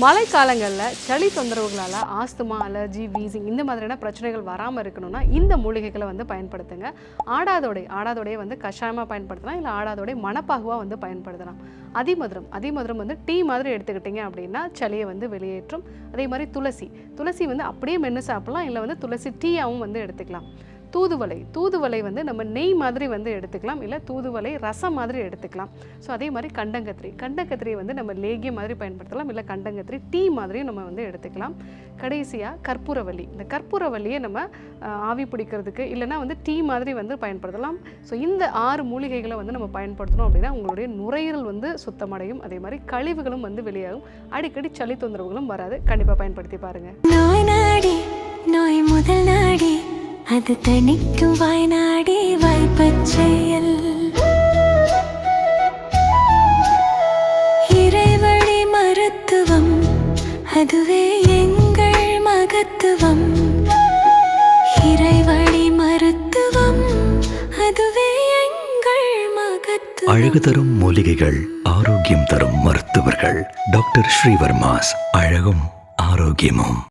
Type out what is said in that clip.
மழைக்காலங்களில் சளி தொந்தரவுகளால் asthma allergy wheezing இந்த மாதிரியான பிரச்சனைகள் வராமல் இருக்கணும்னா இந்த மூலிகைகளை வந்து பயன்படுத்துங்க. ஆடாதோடை ஆடாதோடையை வந்து கஷாயமாக பயன்படுத்தலாம். இல்லை ஆடாதோடை மணப்பாகுவாக வந்து பயன்படுத்தலாம். அதிமதுரம் அதிமதுரம் வந்து டீ மாதிரி எடுத்துக்கிட்டிங்க அப்படின்னா சளியை வந்து வெளியேற்றும். அதே மாதிரி துளசி. துளசி வந்து அப்படியே மென்று சாப்பிட்லாம். இல்லை வந்து துளசி டீயாகவும் வந்து எடுத்துக்கலாம். தூதுவளை தூதுவளை வந்து நம்ம நெய் மாதிரி வந்து எடுத்துக்கலாம் இல்லை தூதுவளை ரசம் மாதிரி எடுத்துக்கலாம். ஸோ அதே மாதிரி கண்டங்கத்திரி. கண்டங்கத்திரி வந்து நம்ம லேகியம் மாதிரி பயன்படுத்தலாம் இல்லை கண்டங்கத்திரி டீ மாதிரியும் நம்ம வந்து எடுத்துக்கலாம். கடைசியாக கற்பூரவல்லி இந்த கற்பூரவல்லியை நம்ம ஆவி பிடிக்கிறதுக்கு இல்லைன்னா வந்து டீ மாதிரி வந்து பயன்படுத்தலாம். ஸோ இந்த ஆறு மூலிகைகளை வந்து நம்ம பயன்படுத்தணும் அப்படின்னா உங்களுடைய நுரையீரல் வந்து சுத்தமடையும். அதே மாதிரி கழிவுகளும் வந்து வெளியாகும். அடிக்கடி சளி தொந்தரவுகளும் வராது. கண்டிப்பாக பயன்படுத்தி பாருங்கள் அது தணிக்கும் வாய்நாடி வாய்ப்பச் செயல். இறைவழி மருத்துவம் அதுவே எங்கள் மகத்துவம். இறைவழி மருத்துவம் அதுவே எங்கள் மகத்துவம். அழகு தரும் மூலிகைகள் ஆரோக்கியம் தரும் மருத்துவர்கள். டாக்டர் ஸ்ரீவர்மாஸ் அழகும் ஆரோக்கியமும்.